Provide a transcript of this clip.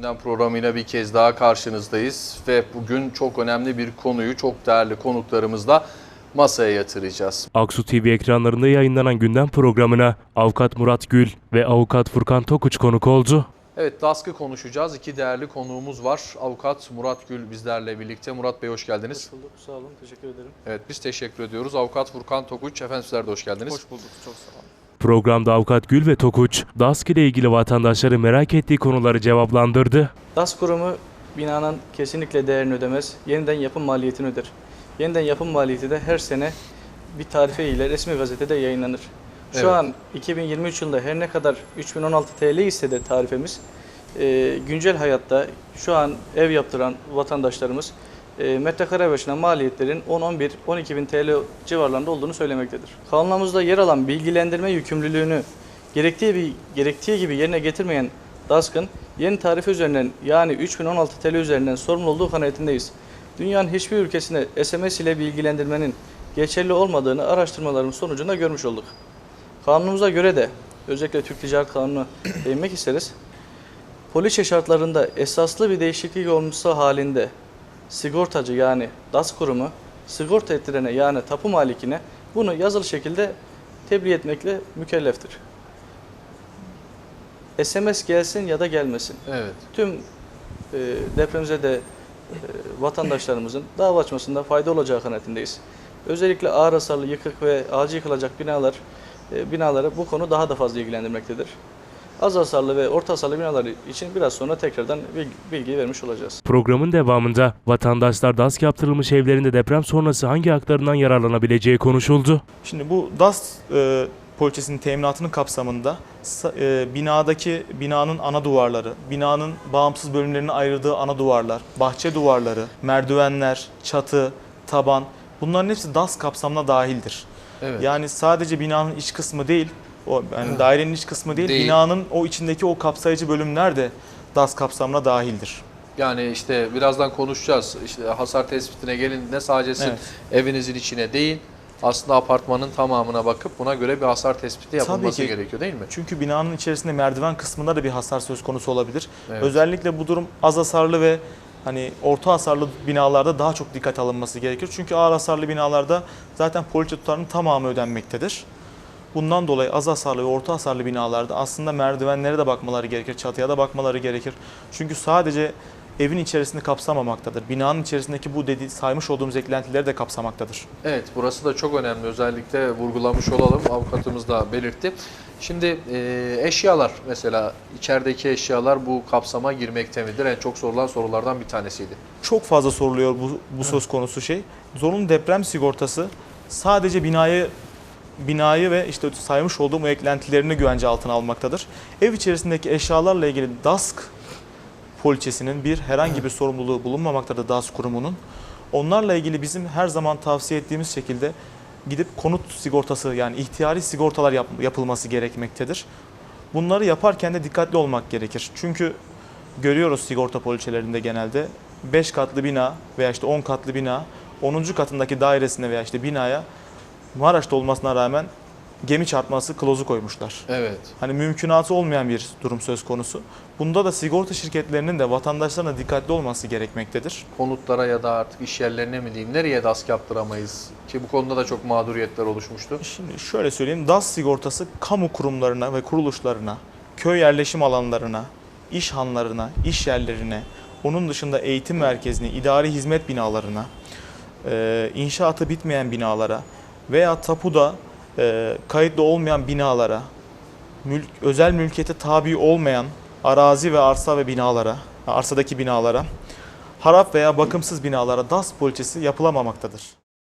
Gündem programıyla bir kez daha karşınızdayız ve bugün çok önemli bir konuyu çok değerli konuklarımızla masaya yatıracağız. Aksu TV ekranlarında yayınlanan gündem programına Avukat Murat Gül ve Avukat Furkan Tokuç konuk oldu. Evet DASK'ı konuşacağız. İki değerli konuğumuz var. Avukat Murat Gül bizlerle birlikte. Murat Bey hoş geldiniz. Hoş bulduk. Sağ olun. Teşekkür ederim. Evet biz teşekkür ediyoruz. Avukat Furkan Tokuç. Efendim sizler de hoş geldiniz. Hoş bulduk. Çok sağ olun. Programda Avukat Gül ve Tokuç, DASK ile ilgili vatandaşları merak ettiği konuları cevaplandırdı. DAS kurumu binanın kesinlikle değerini ödemez. Yeniden yapım maliyetini öder. Yeniden yapım maliyeti de her sene bir tarife ile resmi gazetede yayınlanır. Şu Evet. an 2023 yılında her ne kadar 3016 TL ise de tarifemiz e, güncel hayatta şu an ev yaptıran vatandaşlarımız e, metrekare başına maliyetlerin 10-11-12 bin TL civarlarında olduğunu söylemektedir. Kanunumuzda yer alan bilgilendirme yükümlülüğünü gerektiği, bir, gerektiği gibi yerine getirmeyen DASK'ın yeni tarife üzerinden yani 3016 TL üzerinden sorumlu olduğu kanaatindeyiz. Dünyanın hiçbir ülkesinde SMS ile bilgilendirmenin geçerli olmadığını araştırmaların sonucunda görmüş olduk. Kanunumuza göre de özellikle Türk Ticaret Kanunu değinmek isteriz. Poliçe şartlarında esaslı bir değişiklik olmuşsa halinde sigortacı yani DAS kurumu sigorta ettirene yani tapu malikine bunu yazılı şekilde tebliğ etmekle mükelleftir. SMS gelsin ya da gelmesin. Evet. Tüm e, depremize de e, vatandaşlarımızın dava açmasında fayda olacağı kanaatindeyiz. Özellikle ağır hasarlı, yıkık ve acil yıkılacak binalar, e, binaları bu konu daha da fazla ilgilendirmektedir. Az hasarlı ve orta hasarlı binalar için biraz sonra tekrardan bilgi- bilgi vermiş olacağız. Programın devamında vatandaşlar DASK yaptırılmış evlerinde deprem sonrası hangi haklarından yararlanabileceği konuşuldu. Şimdi bu DAS e, poliçesinin teminatının kapsamında sa- e, binadaki binanın ana duvarları, binanın bağımsız bölümlerine ayırdığı ana duvarlar, bahçe duvarları, merdivenler, çatı, taban bunların hepsi DAS kapsamına dahildir. Evet. Yani sadece binanın iç kısmı değil, o yani dairenin iç kısmı değil, Değil. binanın o içindeki o kapsayıcı bölümler de DAS kapsamına dahildir. Yani işte birazdan konuşacağız. İşte hasar tespitine gelindiğinde sadece sizin Evet. evinizin içine değil aslında apartmanın tamamına bakıp buna göre bir hasar tespiti yapılması ki. gerekiyor değil mi? Çünkü binanın içerisinde merdiven kısmında da bir hasar söz konusu olabilir. Evet. Özellikle bu durum az hasarlı ve hani orta hasarlı binalarda daha çok dikkat alınması gerekir. Çünkü ağır hasarlı binalarda zaten poliçe tutarının tamamı ödenmektedir. Bundan dolayı az hasarlı ve orta hasarlı binalarda aslında merdivenlere de bakmaları gerekir, çatıya da bakmaları gerekir. Çünkü sadece evin içerisini kapsamamaktadır. Binanın içerisindeki bu dedi, saymış olduğumuz eklentileri de kapsamaktadır. Evet burası da çok önemli. Özellikle vurgulamış olalım. Avukatımız da belirtti. Şimdi e, eşyalar mesela içerideki eşyalar bu kapsama girmekte midir? En çok sorulan sorulardan bir tanesiydi. çok fazla soruluyor bu, bu söz konusu şey. Zorunlu deprem sigortası sadece binayı binayı ve işte saymış olduğum eklentilerini güvence altına almaktadır. Ev içerisindeki eşyalarla ilgili DASK poliçesinin bir herhangi bir sorumluluğu bulunmamaktadır DASK kurumunun. Onlarla ilgili bizim her zaman tavsiye ettiğimiz şekilde gidip konut sigortası yani ihtiyari sigortalar yap- yapılması gerekmektedir. Bunları yaparken de dikkatli olmak gerekir. Çünkü görüyoruz sigorta poliçelerinde genelde 5 katlı bina veya işte 10 katlı bina 10. katındaki dairesine veya işte binaya Maraş'ta olmasına rağmen gemi çarpması klozu koymuşlar. Evet. Hani mümkünatı olmayan bir durum söz konusu. Bunda da sigorta şirketlerinin de vatandaşlarına dikkatli olması gerekmektedir. Konutlara ya da artık iş yerlerine mi diyeyim nereye DASK yaptıramayız? Ki bu konuda da çok mağduriyetler oluşmuştu. Şimdi şöyle söyleyeyim, DAS sigortası kamu kurumlarına ve kuruluşlarına, köy yerleşim alanlarına, iş hanlarına, iş yerlerine, onun dışında eğitim merkezine, idari hizmet binalarına, inşaatı bitmeyen binalara veya tapuda e, kayıtlı olmayan binalara, mülk, özel mülkiyete tabi olmayan arazi ve arsa ve binalara, arsadaki binalara, harap veya bakımsız binalara DAS poliçesi yapılamamaktadır.